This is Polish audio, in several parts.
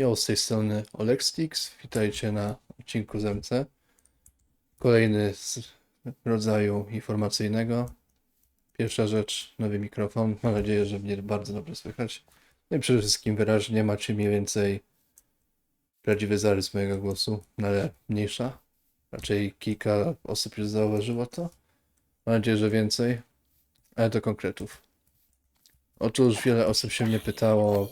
Jo, z tej strony Olextix. Witajcie na odcinku Zemce. Kolejny z rodzaju informacyjnego. Pierwsza rzecz, nowy mikrofon. Mam nadzieję, że mnie bardzo dobrze słychać. No i przede wszystkim wyraźnie macie mniej więcej prawdziwy zarys mojego głosu, no ale mniejsza. Raczej kilka osób już zauważyło to. Mam nadzieję, że więcej. Ale do konkretów. Otóż wiele osób się mnie pytało,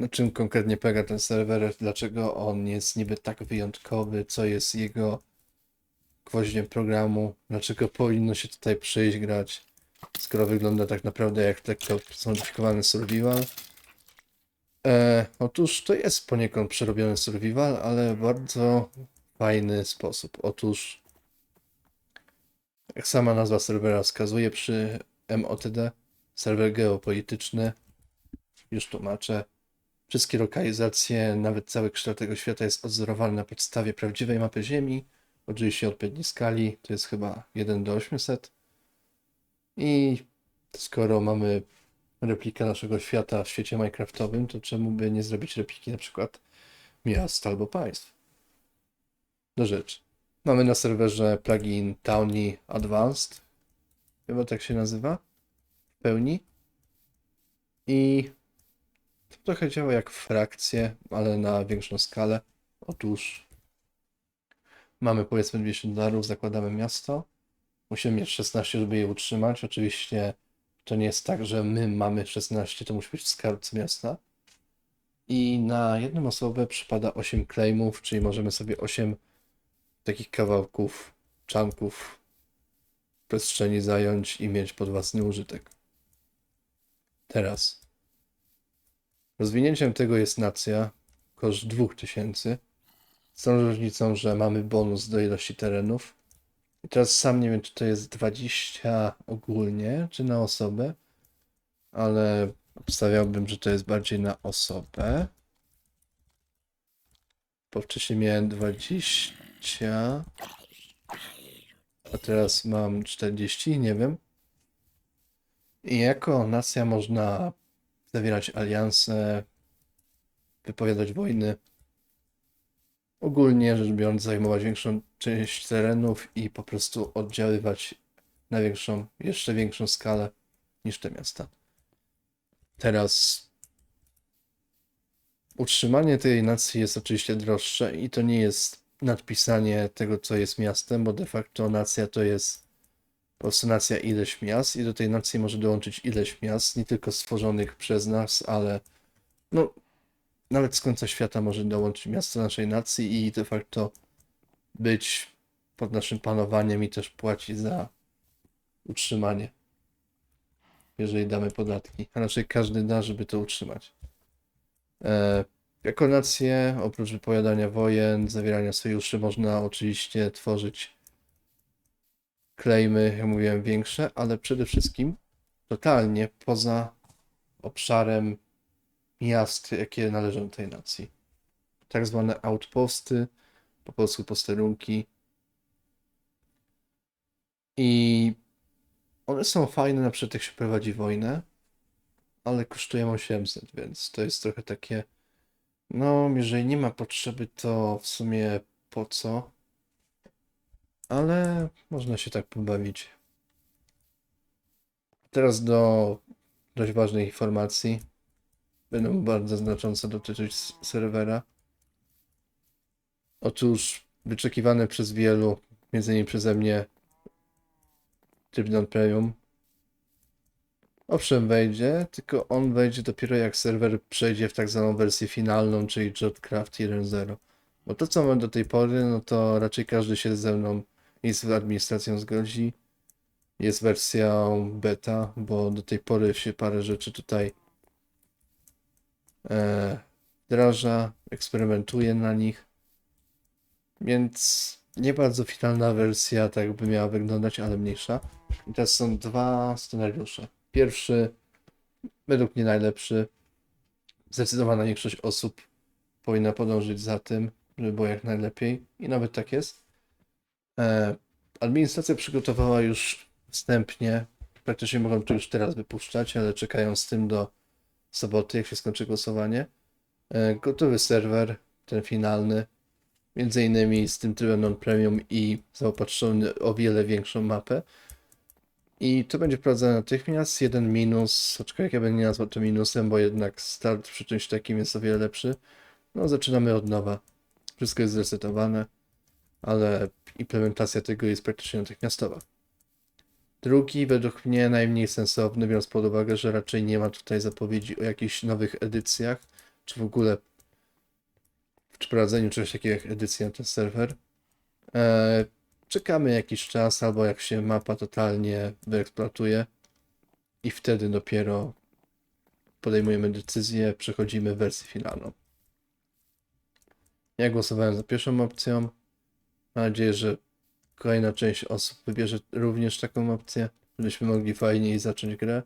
na czym konkretnie polega ten serwer, dlaczego on jest niby tak wyjątkowy, co jest jego gwoździem programu, dlaczego powinno się tutaj przyjść grać, skoro wygląda tak naprawdę jak lekko zmodyfikowany survival. E, otóż to jest poniekąd przerobiony survival, ale w bardzo fajny sposób. Otóż, jak sama nazwa serwera wskazuje, przy MOTD, serwer geopolityczny, już tłumaczę, Wszystkie lokalizacje, nawet cały kształt tego świata jest odzorowany na podstawie prawdziwej mapy Ziemi, oczywiście odpowiedniej skali, to jest chyba 1 do 800. I skoro mamy replikę naszego świata w świecie minecraftowym, to czemu by nie zrobić repliki na przykład miast albo państw? Do rzeczy. Mamy na serwerze plugin Towny Advanced, chyba tak się nazywa, w pełni. I to trochę działa jak frakcje, ale na większą skalę. Otóż mamy powiedzmy 200 dolarów, zakładamy miasto. Musimy mieć 16, żeby je utrzymać. Oczywiście to nie jest tak, że my mamy 16, to musi być w skarbcu miasta. I na jedną osobę przypada 8 claimów, czyli możemy sobie 8 takich kawałków, czanków przestrzeni zająć i mieć pod własny użytek. Teraz Rozwinięciem tego jest nacja, koszt 2000. Z tą różnicą, że mamy bonus do ilości terenów. I teraz sam nie wiem, czy to jest 20 ogólnie, czy na osobę, ale obstawiałbym, że to jest bardziej na osobę. Bo wcześniej miałem 20, a teraz mam 40, nie wiem. I jako nacja można zawierać alianse, wypowiadać wojny. Ogólnie rzecz biorąc, zajmować większą część terenów i po prostu oddziaływać na większą, jeszcze większą skalę niż te miasta. Teraz utrzymanie tej nacji jest oczywiście droższe i to nie jest nadpisanie tego, co jest miastem, bo de facto nacja to jest po prostu nacja ileś miast i do tej nacji może dołączyć ileś miast, nie tylko stworzonych przez nas, ale no nawet z końca świata może dołączyć miasto naszej nacji i de facto być pod naszym panowaniem i też płacić za utrzymanie. Jeżeli damy podatki. A raczej każdy da, żeby to utrzymać. E, jako nację, oprócz wypowiadania wojen, zawierania sojuszy, można oczywiście tworzyć claimy, jak mówiłem, większe, ale przede wszystkim totalnie poza obszarem miast, jakie należą tej nacji. Tak zwane outposty, po polsku posterunki. I one są fajne, na przykład jak się prowadzi wojnę, ale kosztują 800, więc to jest trochę takie, no, jeżeli nie ma potrzeby, to w sumie po co? Ale można się tak pobawić. Teraz do dość ważnej informacji. Będą bardzo znacząco dotyczyć serwera. Otóż wyczekiwane przez wielu, między innymi przeze mnie, Tribune Premium. Owszem, wejdzie, tylko on wejdzie dopiero jak serwer przejdzie w tak zwaną wersję finalną, czyli Jotcraft 1.0. Bo to, co mamy do tej pory, no to raczej każdy się ze mną i z administracją zgodzi. Jest wersja beta, bo do tej pory się parę rzeczy tutaj e, wdraża, eksperymentuje na nich. Więc nie bardzo finalna wersja, tak by miała wyglądać, ale mniejsza. I teraz są dwa scenariusze. Pierwszy, według mnie najlepszy. Zdecydowana większość osób powinna podążyć za tym, żeby było jak najlepiej. I nawet tak jest. E, administracja przygotowała już wstępnie, praktycznie mogą to już teraz wypuszczać, ale czekają z tym do soboty, jak się skończy głosowanie. E, Gotowy serwer, ten finalny. Między innymi z tym trybem non-premium i zaopatrzony o wiele większą mapę. I to będzie wprowadzone natychmiast. Jeden minus, aczkolwiek ja bym nie nazwał to minusem, bo jednak start przy czymś takim jest o wiele lepszy. No, zaczynamy od nowa. Wszystko jest zresetowane, ale implementacja tego jest praktycznie natychmiastowa. Drugi, według mnie najmniej sensowny, biorąc pod uwagę, że raczej nie ma tutaj zapowiedzi o jakichś nowych edycjach, czy w ogóle wprowadzeniu czegoś takiego jak edycja na ten serwer. Eee, czekamy jakiś czas, albo jak się mapa totalnie wyeksploatuje i wtedy dopiero podejmujemy decyzję, przechodzimy w wersję finalną. Ja głosowałem za pierwszą opcją. Mam nadzieję, że kolejna część osób wybierze również taką opcję, żebyśmy mogli fajniej zacząć grę.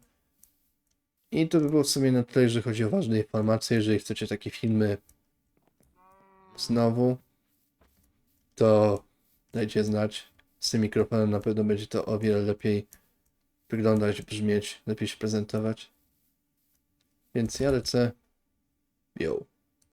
I to by było w sumie na tyle, jeżeli chodzi o ważne informacje. Jeżeli chcecie takie filmy znowu, to dajcie znać. Z tym mikrofonem na pewno będzie to o wiele lepiej wyglądać, brzmieć, lepiej się prezentować. Więc ja lecę. Yo.